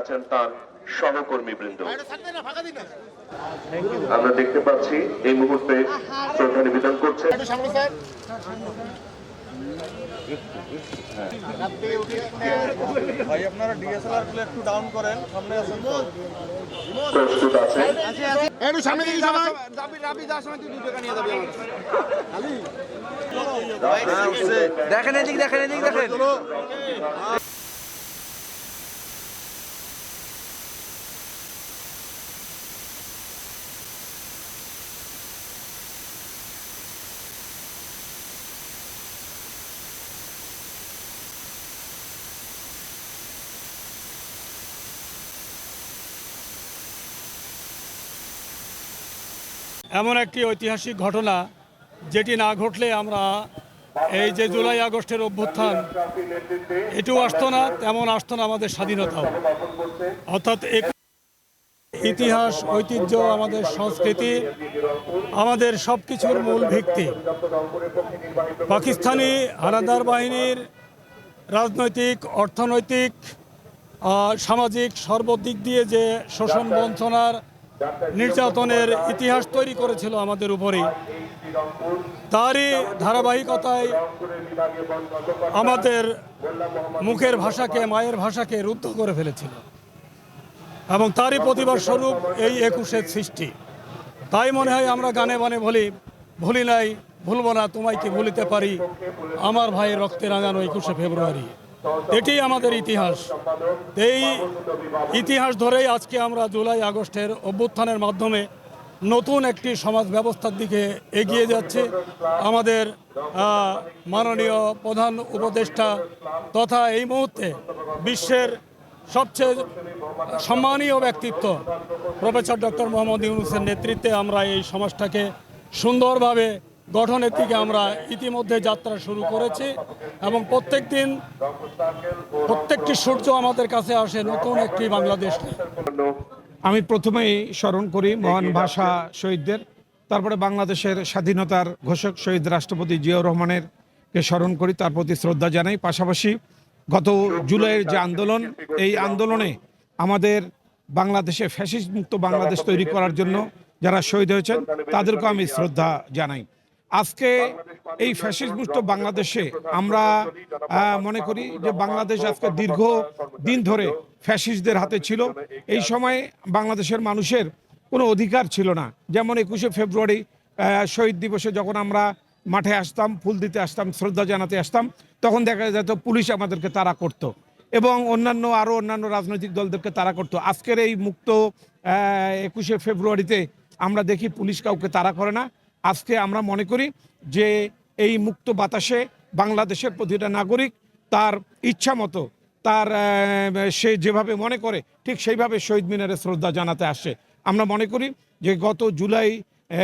আছেন তার সহকর্মী বৃন্দ। আমরা দেখতে পাচ্ছি এই মুহূর্তে শ্রদ্ধা নিবেদন করছে। ভাই আপনারা ডিএসএলআরগুলো একটু ডাউন করেন সামনে আসেন তো। প্রস্তুত আছে। একটু সামনে দিকে সবাই। দেখেন এদিক দেখেন এদিক দেখেন। এমন একটি ঐতিহাসিক ঘটনা যেটি না ঘটলে আমরা এই যে জুলাই আগস্টের অভ্যুত্থান, এটিও আসতো না, তেমন আসতো না আমাদের স্বাধীনতাও। অর্থাৎ ইতিহাস, ঐতিহ্য, আমাদের সংস্কৃতি, আমাদের সব কিছুর মূল ভিত্তি। পাকিস্তানি হানাদার বাহিনীর রাজনৈতিক, অর্থনৈতিক সামাজিক সর্বদিক দিয়ে যে শোষণ বঞ্চনার নির্যাতনের ইতিহাস তৈরি করেছিল আমাদের উপরে তারই ধারাবাহিকতায় আমাদের মুখের ভাষাকে মায়ের ভাষাকে রুদ্ধ করে ফেলেছিল। এবং তারই প্রতিবাদ স্বরূপ এই একুশের সৃষ্টি। তাই মনে হয় আমরা গানে বানে বলি ভুলি নাই ভুলব না তোমায় কি ভুলিতে পারি? আমার ভাইয়ের রক্তে রাঙানো একুশে ফেব্রুয়ারি। এটি আমাদের ইতিহাস। এই ইতিহাস ধরেই আজকে আমরা জুলাই আগস্টের অভ্যুত্থানের মাধ্যমে নতুন একটি সমাজ ব্যবস্থার দিকে এগিয়ে যাচ্ছে। আমাদের মাননীয় প্রধান উপদেষ্টা তথা এই মুহূর্তে বিশ্বের সবচেয়ে সম্মানীয় ব্যক্তিত্ব প্রফেসর ডক্টর মোহাম্মদ ইউনুসের নেতৃত্বে আমরা এই সমাজটাকে সুন্দরভাবে গঠনের দিকে আমরা ইতিমধ্যে যাত্রা শুরু করেছি এবং প্রত্যেক দিন প্রত্যেকটি সূর্য আমাদের কাছে আসে নতুন একটি বাংলাদেশ আমি প্রথমেই স্মরণ করি মহান ভাষা শহীদদের, তারপরে বাংলাদেশের স্বাধীনতার ঘোষক শহীদ রাষ্ট্রপতি জিয়াউর রহমানের কে স্মরণ করি, তার প্রতি শ্রদ্ধা জানাই। পাশাপাশি গত জুলাইয়ের যে আন্দোলন, এই আন্দোলনে আমাদের বাংলাদেশে ফ্যাসিস্ট মুক্ত বাংলাদেশ তৈরি করার জন্য যারা শহীদ হয়েছেন, তাদেরকেও আমি শ্রদ্ধা জানাই। আজকে এই ফ্যাসিস্ট মুক্ত বাংলাদেশে আমরা মনে করি যে বাংলাদেশ আজকে দীর্ঘ দিন ধরে ফ্যাসিস্টদের হাতে ছিল। এই সময়ে বাংলাদেশের মানুষের কোনো অধিকার ছিল না। যেমন একুশে ফেব্রুয়ারি শহীদ দিবসে যখন আমরা মাঠে আসতাম ফুল দিতে আসতাম শ্রদ্ধা জানাতে আসতাম তখন দেখা যেত পুলিশ আমাদেরকে তারা করত এবং অন্যান্য আরও অন্যান্য রাজনৈতিক দলদেরকে তারা করতো। আজকের এই মুক্ত একুশে ফেব্রুয়ারিতে আমরা দেখি পুলিশ কাউকে তারা করে না। আজকে আমরা মনে করি যে এই মুক্ত বাতাসে বাংলাদেশের প্রতিটা নাগরিক তার ইচ্ছা মতো, তার সে যেভাবে মনে করে, ঠিক সেইভাবে শহীদ মিনারে শ্রদ্ধা জানাতে আসে। আমরা মনে করি যে গত জুলাই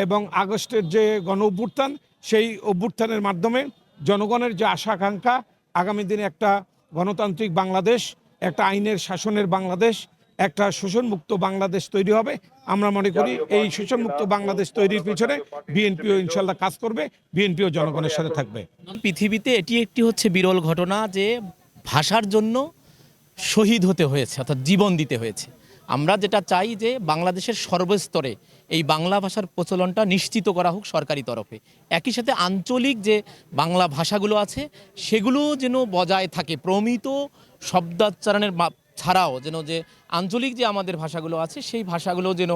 এবং আগস্টের যে গণ অভ্যুত্থান, সেই অভ্যুত্থানের মাধ্যমে জনগণের যে আশা আকাঙ্ক্ষা, আগামী দিনে একটা গণতান্ত্রিক বাংলাদেশ, একটা আইনের শাসনের বাংলাদেশ, একটা শোষণমুক্ত বাংলাদেশ তৈরি হবে। আমরা মনে করি এই শোষণমুক্ত বাংলাদেশ তৈরির পিছনে বিএনপিও ইনশাল্লাহ কাজ করবে বিএনপিও জনগণের সাথে থাকবে। পৃথিবীতে এটি একটি হচ্ছে বিরল ঘটনা যে ভাষার জন্য শহীদ হতে হয়েছে অর্থাৎ জীবন দিতে হয়েছে। আমরা যেটা চাই যে বাংলাদেশের সর্বস্তরে এই বাংলা ভাষার প্রচলনটা নিশ্চিত করা হোক সরকারি তরফে। একই সাথে আঞ্চলিক যে বাংলা ভাষাগুলো আছে সেগুলো যেন বজায় থাকে প্রমিত শব্দাচ্চারণের ছাড়াও যেন যে আঞ্চলিক যে আমাদের ভাষাগুলো আছে, সেই ভাষাগুলো যেন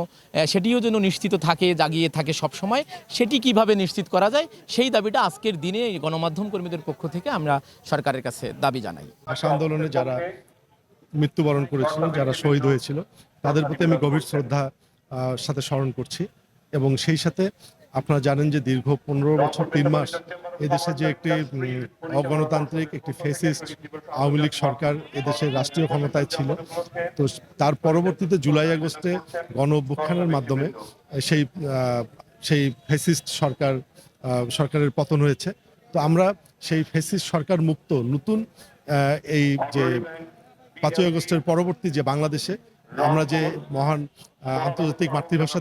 সেটিও যেন নিশ্চিত থাকে, জাগিয়ে থাকে সব সময় সেটি কীভাবে নিশ্চিত করা যায়, সেই দাবিটা আজকের দিনে গণমাধ্যম কর্মীদের পক্ষ থেকে আমরা সরকারের কাছে দাবি জানাই। ভাষা আন্দোলনে যারা মৃত্যুবরণ করেছিল, যারা শহীদ হয়েছিল, তাদের প্রতি আমি গভীর শ্রদ্ধা সাথে স্মরণ করছি। এবং সেই সাথে আপনারা জানেন যে দীর্ঘ পনেরো বছর, তিন মাস এদেশে যে একটি অগণতান্ত্রিক, একটি ফেসিস্ট আওয়ামী লীগ সরকার এদেশের রাষ্ট্রীয় ক্ষমতায় ছিল, তো তার পরবর্তীতে জুলাই আগস্টে গণ অভ্যুত্থানের মাধ্যমে সেই সেই ফেসিস্ট সরকার সরকারের পতন হয়েছে। তো আমরা সেই ফেসিস্ট সরকার মুক্ত, নতুন এই যে পাঁচই আগস্টের পরবর্তী যে বাংলাদেশে আমরা যে মহান আন্তর্জাতিক মাতৃভাষা